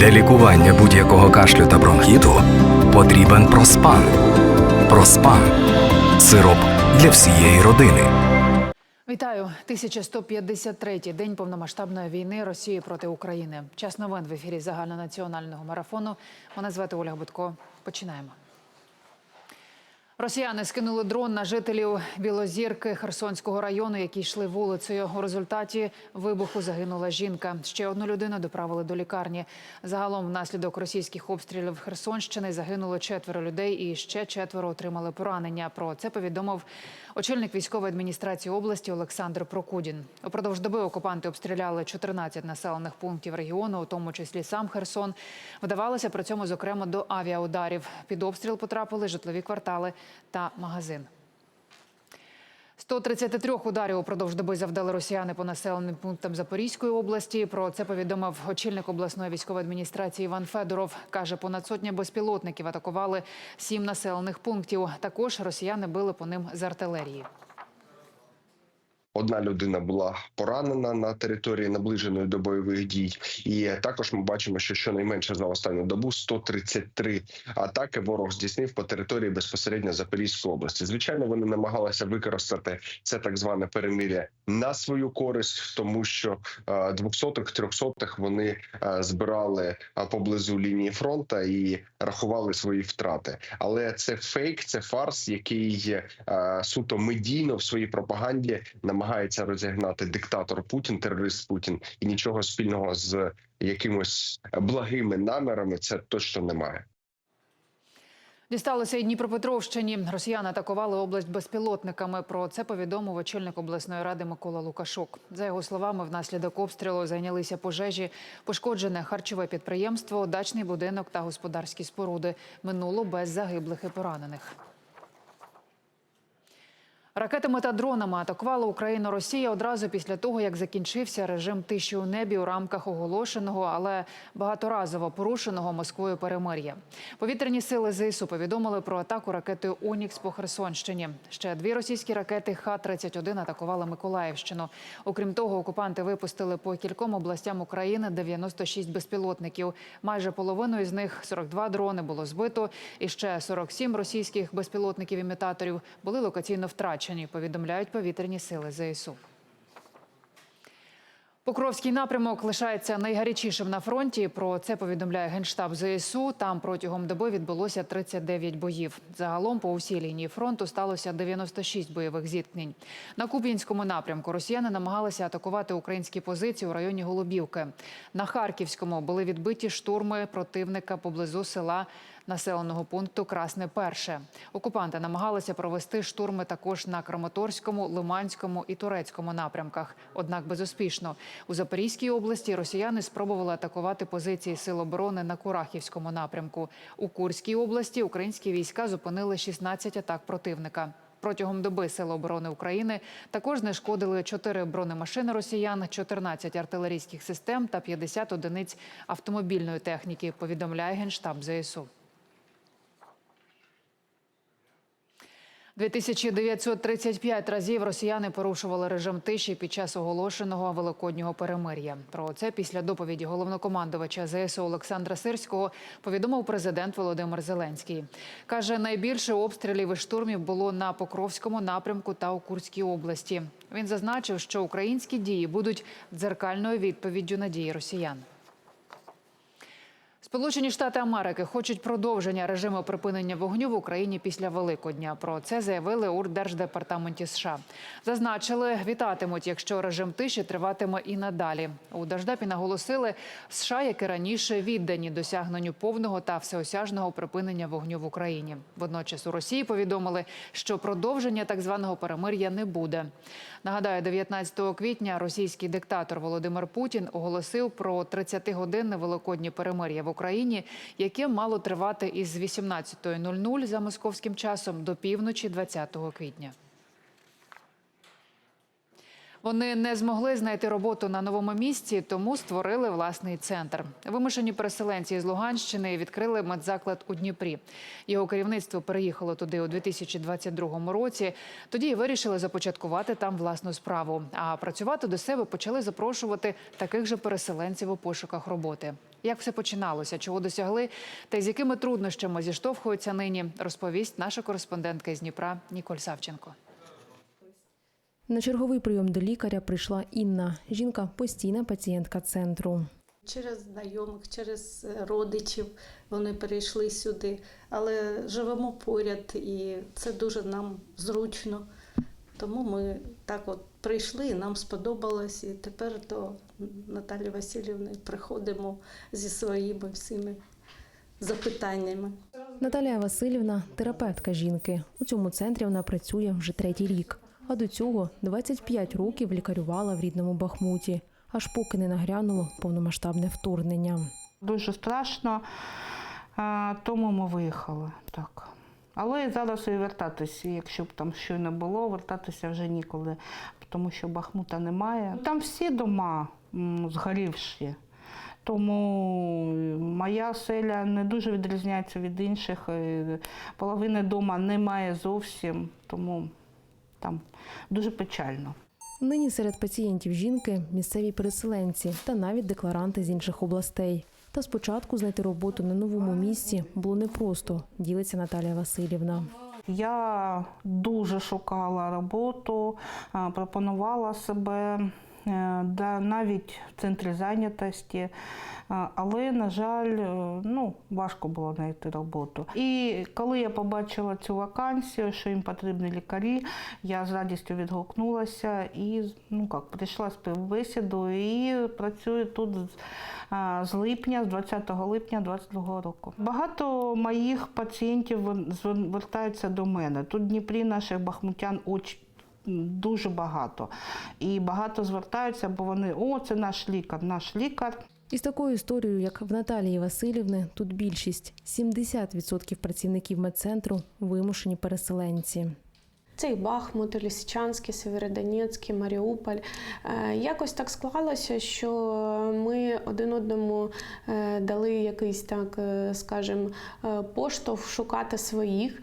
Для лікування будь-якого кашлю та бронхіту потрібен проспан. Проспан сироп для всієї родини. Вітаю 1153-й день повномасштабної війни Росії проти України. Час новин в ефірі загальнонаціонального марафону. Мене звати Ольга Будко. Починаємо. Росіяни скинули дрон на жителів Білозірки Херсонського району, які йшли вулицею. У результаті вибуху загинула жінка. Ще одну людину доправили до лікарні. Загалом, внаслідок російських обстрілів Херсонщини загинуло четверо людей, і ще четверо отримали поранення. Про це повідомив очільник військової адміністрації області Олександр Прокудін. Упродовж доби окупанти обстріляли 14 населених пунктів регіону, у тому числі сам Херсон. Вдавалося при цьому зокрема до авіаударів. Під обстріл потрапили житлові квартали та магазин. 133 ударів упродовж доби завдали росіяни по населеним пунктам Запорізької області. Про це повідомив очільник обласної військової адміністрації Іван Федоров. Каже, понад сотня безпілотників атакували сім населених пунктів. Також росіяни били по ним з артилерії. Одна людина була поранена на території наближеної до бойових дій, і також ми бачимо, що щонайменше за останню добу 133 атаки ворог здійснив по території безпосередньо Запорізької області. Звичайно, вони намагалися використати це так зване перемир'я на свою користь, тому що е, двохсотих, трьохсотих вони е, збирали е, поблизу лінії фронту і рахували свої втрати. Але це фейк, це фарс, який суто медійно в своїй пропаганді намагається розігнати диктатор Путін, терорист Путін, і нічого спільного з якимось благими намірами це точно немає. Дісталося і Дніпропетровщині. Росіяни атакували область безпілотниками. Про це повідомив очільник обласної ради Микола Лукашук. За його словами, внаслідок обстрілу зайнялися пожежі, пошкоджене харчове підприємство, дачний будинок та господарські споруди. Минуло без загиблих і поранених. Ракетами та дронами атакувала Україну Росія одразу після того, як закінчився режим тиші у небі у рамках оголошеного, але багаторазово порушеного Москвою перемир'я. Повітряні сили ЗСУ повідомили про атаку ракетою Унікс по Херсонщині. Ще дві російські ракети Х-31 атакували Миколаївщину. Окрім того, окупанти випустили по кільком областям України 96 безпілотників. Майже половину із них 42 дрони було збито. І ще 47 російських безпілотників-імітаторів були локаційно втрачені. Повідомляють повітряні сили ЗСУ. Покровський напрямок лишається найгарячішим на фронті. Про це повідомляє генштаб ЗСУ. Там протягом доби відбулося 39 боїв. Загалом по усій лінії фронту сталося 96 бойових зіткнень. На Куп'янському напрямку росіяни намагалися атакувати українські позиції у районі Голубівки. На Харківському були відбиті штурми противника поблизу села населеного пункту Красне Перше. Окупанти намагалися провести штурми також на Краматорському, Лиманському і Турецькому напрямках. Однак безуспішно у Запорізькій області росіяни спробували атакувати позиції сил оборони на Курахівському напрямку. У Курській області українські війська зупинили 16 атак противника. Протягом доби Сили оборони України також знешкодили 4 бронемашини росіян, 14 артилерійських систем та 50 одиниць автомобільної техніки. Повідомляє генштаб ЗСУ. 2935 разів росіяни порушували режим тиші під час оголошеного великоднього перемир'я. Про це після доповіді головнокомандувача ЗСУ Олександра Сирського повідомив президент Володимир Зеленський. каже, найбільше обстрілів і штурмів було на Покровському напрямку та у Курській області. Він зазначив, що українські дії будуть дзеркальною відповіддю на дії росіян. Сполучені Штати Америки хочуть продовження режиму припинення вогню в Україні після Великодня. Про це заявили у Держдепартаменті США. Зазначили, вітатимуть, якщо режим тиші триватиме і надалі. У Держдепі наголосили, США, як і раніше, віддані досягненню повного та всеосяжного припинення вогню в Україні. Водночас у Росії повідомили, що продовження так званого перемир'я не буде. Нагадаю, 19 квітня російський диктатор Володимир Путін оголосив про 30-годинне великоднє перемир'я в Україні, яке мало тривати із 18.00 за московським часом до півночі 20 квітня. Вони не змогли знайти роботу на новому місці, тому створили власний центр. Вимушені переселенці з Луганщини відкрили медзаклад у Дніпрі. Його керівництво переїхало туди у 2022 році. Тоді і вирішили започаткувати там власну справу. А працювати до себе почали запрошувати таких же переселенців у пошуках роботи. Як все починалося, чого досягли, та й з якими труднощами зіштовхуються нині, розповість наша кореспондентка із Дніпра Ніколь Савченко. На черговий прийом до лікаря прийшла Інна. Жінка постійна пацієнтка центру. Через знайомих, через е, родичів вони перейшли сюди, але живемо поряд, і це дуже нам зручно. Тому ми так от прийшли, нам сподобалось, і тепер до Наталі Васильівни приходимо зі своїми всіми запитаннями. Наталія Васильівна терапевтка жінки. У цьому центрі вона працює вже третій рік. А до цього 25 років лікарювала в рідному Бахмуті, аж поки не нагрянуло повномасштабне вторгнення. Дуже страшно, тому ми виїхали. Так. Але зараз і вертатися, якщо б там щойно було, вертатися вже ніколи, тому що Бахмута немає. Там всі дома згорівші. Тому моя селя не дуже відрізняється від інших. е, Половини дома немає зовсім, тому там дуже печально. Нині серед пацієнтів жінки місцеві переселенці та навіть декларанти з інших областей. Та спочатку знайти роботу на новому місці було непросто, ділиться Наталія Васильівна. Я дуже шукала роботу, пропонувала себе навіть в центрі зайнятості, але, на жаль, е, ну, важко було знайти роботу. І коли я побачила цю вакансію, що їм потрібні лікарі, я з радістю відгукнулася і ну, як, прийшла співбесіду і працюю тут з- липня, з 20 липня 2022 року. Багато моїх пацієнтів звертаються до мене. Тут в Дніпрі наших бахмутян оч- дуже багато. І багато звертаються, бо вони о, це наш лікар, наш лікар. Із такою історією, як в Наталії Васильівни, тут більшість 70% працівників медцентру вимушені переселенці. Це і Бахмут, і Лисичанський, Северодонецький, Маріуполь. Е, Якось так склалося, що ми один одному е, дали якийсь так, е, скажімо, поштовх шукати своїх,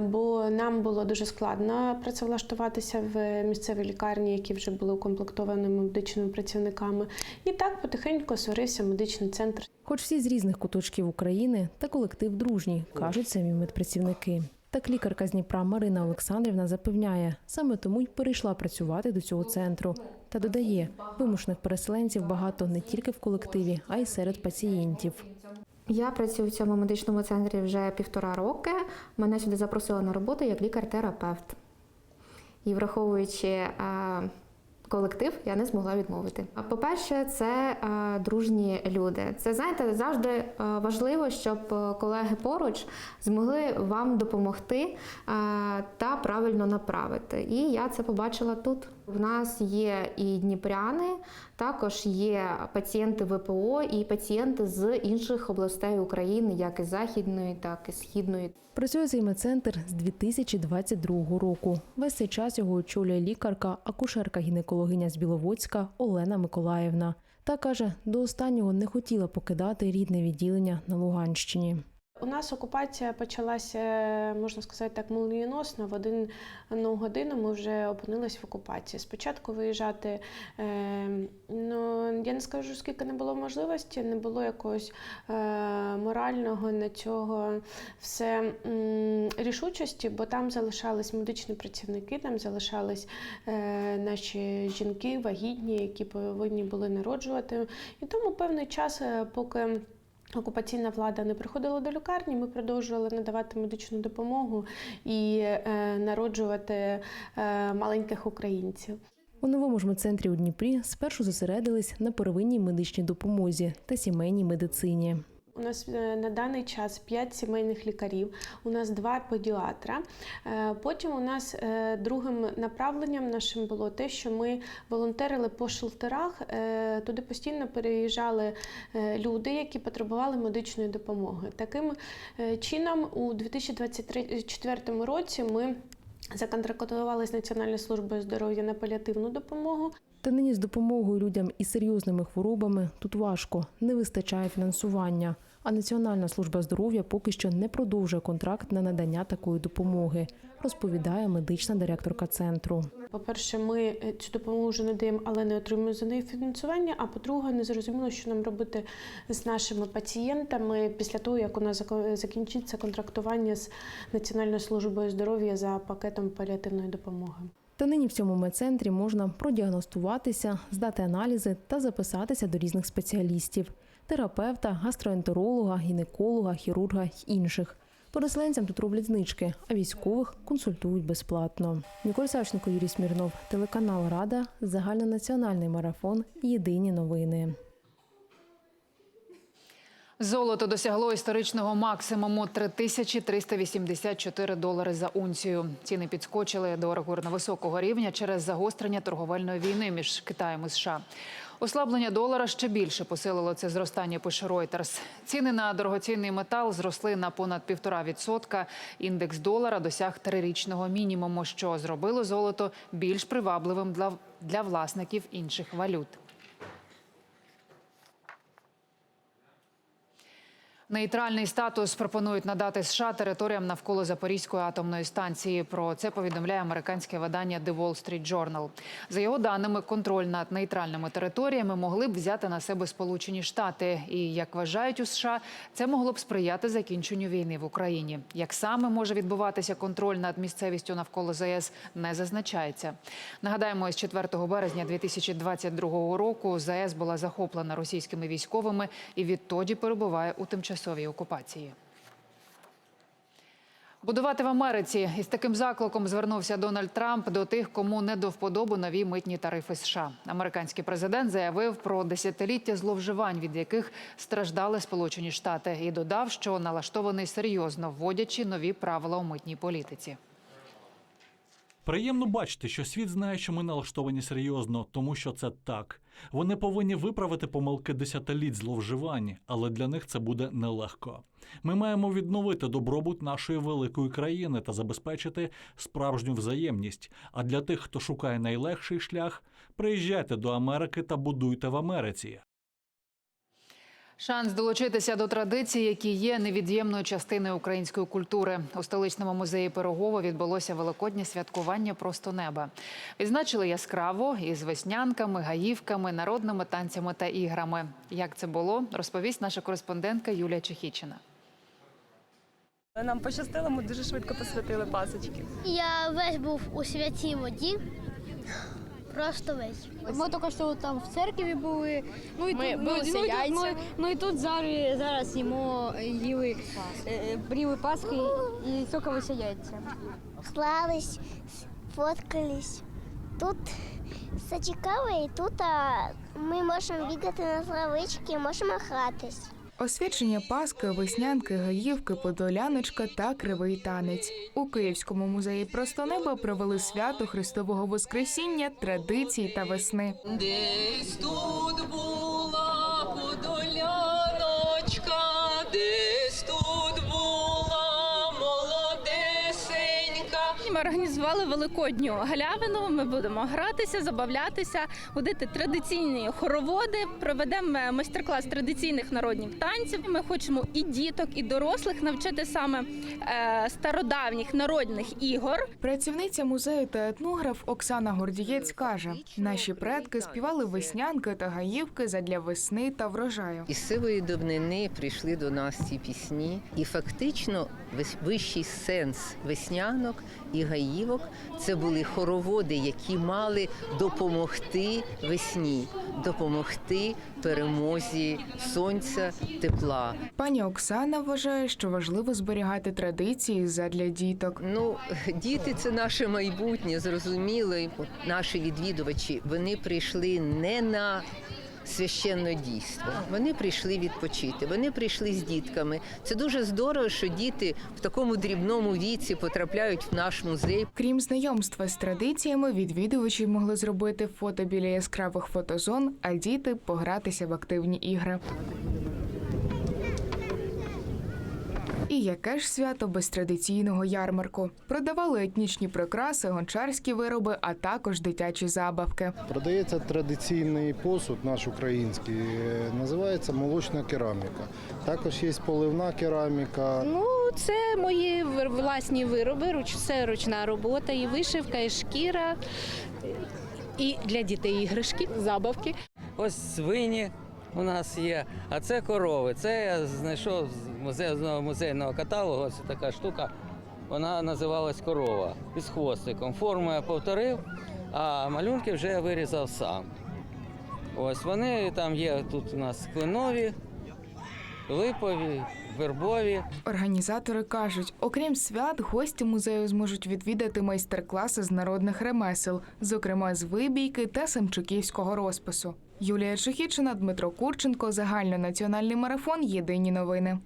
бо нам було дуже складно працевлаштуватися в місцевій лікарні, які вже були укомплектовані медичними працівниками. І так потихеньку створився медичний центр. Хоч всі з різних куточків України та колектив дружній, кажуть самі медпрацівники. Так лікарка з Дніпра Марина Олександрівна запевняє, саме тому й перейшла працювати до цього центру. Та додає, вимушених переселенців багато не тільки в колективі, а й серед пацієнтів. Я працюю в цьому медичному центрі вже півтора роки. Мене сюди запросили на роботу як лікар-терапевт. І враховуючи е, колектив, я не змогла відмовити. А По-перше, це е, дружні люди. Це знаєте, завжди е, важливо, щоб е, колеги поруч змогли вам допомогти е, та правильно направити. І я це побачила тут. В нас є і дніпряни, також є пацієнти ВПО і пацієнти з інших областей України, як і західної, так і східної. Працює цей медцентр з 2022 року. Весь цей час його очолює лікарка, акушерка-гінекологиня з Біловодська Олена Миколаївна. Та каже, до останнього не хотіла покидати рідне відділення на Луганщині. У нас окупація почалася, можна сказати так, молнієносно. В один ну, годину ми вже опинились в окупації. Спочатку виїжджати, е, ну я не скажу, скільки не було можливості, не було якогось е, морального на цього все м, рішучості, бо там залишались медичні працівники, там залишались е, наші жінки, вагітні, які повинні були народжувати. І тому певний час, е, поки. Окупаційна влада не приходила до лікарні. Ми продовжували надавати медичну допомогу і е, народжувати е, маленьких українців. У новому ж медцентрі у Дніпрі спершу зосередились на первинній медичній допомозі та сімейній медицині. У нас е, на даний час 5 сімейних лікарів, у нас два педіатра. Е, Потім у нас е, другим направленням нашим було те, що ми волонтерили по шелтерах. Туди постійно переїжджали люди, які потребували медичної допомоги. Таким чином, у 2024 році ми законтрактувалась Національною службою здоров'я на паліативну допомогу. Та нині з допомогою людям із серйозними хворобами тут важко, не вистачає фінансування. А Національна служба здоров'я поки що не продовжує контракт на надання такої допомоги, розповідає медична директорка центру. По-перше, ми е, цю допомогу вже надаємо, але не отримуємо за неї фінансування. А по-друге, не зрозуміло, що нам робити з нашими пацієнтами після того, як у нас закінчиться контрактування з Національною службою здоров'я за пакетом паліативної допомоги. Та нині в цьому медцентрі можна продіагностуватися, здати аналізи та записатися до різних спеціалістів терапевта, гастроентеролога, гінеколога, хірурга й інших. Переселенцям тут роблять знички, а військових консультують безплатно. Ніколь Савченко, Юрій Смірнов, телеканал Рада, загальнонаціональний марафон. Єдині новини. Золото досягло історичного максимуму 3384 долари за унцію. Ціни підскочили до рекордно високого рівня через загострення торговельної війни між Китаєм і США. Ослаблення долара ще більше посилило це зростання. Пише Reuters. Ціни на дорогоцінний метал зросли на понад півтора відсотка. Індекс долара досяг трирічного мінімуму, що зробило золото більш привабливим для, для власників інших валют. Нейтральний статус пропонують надати США територіям навколо Запорізької атомної станції. Про це повідомляє американське видання The Wall Street Journal. За його даними, контроль над нейтральними територіями могли б взяти на себе Сполучені Штати. І як вважають у США, це могло б сприяти закінченню війни в Україні. Як саме може відбуватися контроль над місцевістю навколо ЗАЕС, не зазначається. Нагадаємо, з 4 березня 2022 року ЗАЕС була захоплена російськими військовими і відтоді перебуває у тимчасовій окупації. Будувати в Америці із таким закликом звернувся Дональд Трамп до тих, кому не до вподобу нові митні тарифи США. Американський президент заявив про десятиліття зловживань, від яких страждали Сполучені Штати, і додав, що налаштований серйозно вводячи нові правила у митній політиці. Приємно бачити, що світ знає, що ми налаштовані серйозно, тому що це так. Вони повинні виправити помилки десятиліть зловживань, але для них це буде нелегко. Ми маємо відновити добробут нашої великої країни та забезпечити справжню взаємність. А для тих, хто шукає найлегший шлях, приїжджайте до Америки та будуйте в Америці. Шанс долучитися до традицій, які є невід'ємною частиною української культури. У столичному музеї Пирогова відбулося великоднє святкування просто неба. Відзначили яскраво із веснянками, гаївками, народними танцями та іграми. Як це було, розповість наша кореспондентка Юлія Чехічина. Нам пощастило, ми дуже швидко посвятили пасочки. Я весь був у святій воді. Просто весь. Ми тільки що там в церкві були. Ну і Ми тут, ну, тут, ми, ну і тут зараз, зараз їмо їли е, бріли Пасхи і соковися яйця. Слались, фоткались. Тут все цікаво, і тут а, ми можемо бігати на травички, можемо гратись. Освячення Паски, веснянки, гаївки, подоляночка та кривий танець. У Київському музеї просто неба провели свято Христового Воскресіння, традицій та весни. Десь тут була великодню галявину. Ми будемо гратися, забавлятися, водити традиційні хороводи. Проведемо майстер-клас традиційних народних танців. Ми хочемо і діток, і дорослих навчити саме е, стародавніх народних ігор. Працівниця музею та етнограф Оксана Гордієць каже: наші предки співали веснянки та гаївки задля весни та врожаю. Із сивої давнини прийшли до нас ці пісні, і фактично вищий сенс веснянок і гаївок це були хороводи, які мали допомогти весні, допомогти перемозі сонця, тепла. Пані Оксана вважає, що важливо зберігати традиції задля діток. Ну, діти це наше майбутнє, зрозуміло. Наші відвідувачі вони прийшли не на священне дійство. Вони прийшли відпочити. Вони прийшли з дітками. Це дуже здорово, що діти в такому дрібному віці потрапляють в наш музей. Крім знайомства з традиціями, відвідувачі могли зробити фото біля яскравих фотозон, а діти погратися в активні ігри. І яке ж свято без традиційного ярмарку? Продавали етнічні прикраси, гончарські вироби, а також дитячі забавки. Продається традиційний посуд, наш український, е, називається молочна кераміка. Також є поливна кераміка. Ну, це мої власні вироби, руч, це ручна робота, і вишивка, і шкіра, і для дітей іграшки, забавки. Ось свині у нас є, а це корови. Це я знайшов з музейного музейного каталогу. Ось така штука. Вона називалась корова із хвостиком. Форму я повторив, а малюнки вже я вирізав сам. Ось вони там є тут у нас кленові, липові, вербові. Організатори кажуть, окрім свят, гості музею зможуть відвідати майстер-класи з народних ремесел, зокрема з вибійки та самчуківського розпису. Юлія Чехічина, Дмитро Курченко, загальнонаціональний марафон. Єдині новини.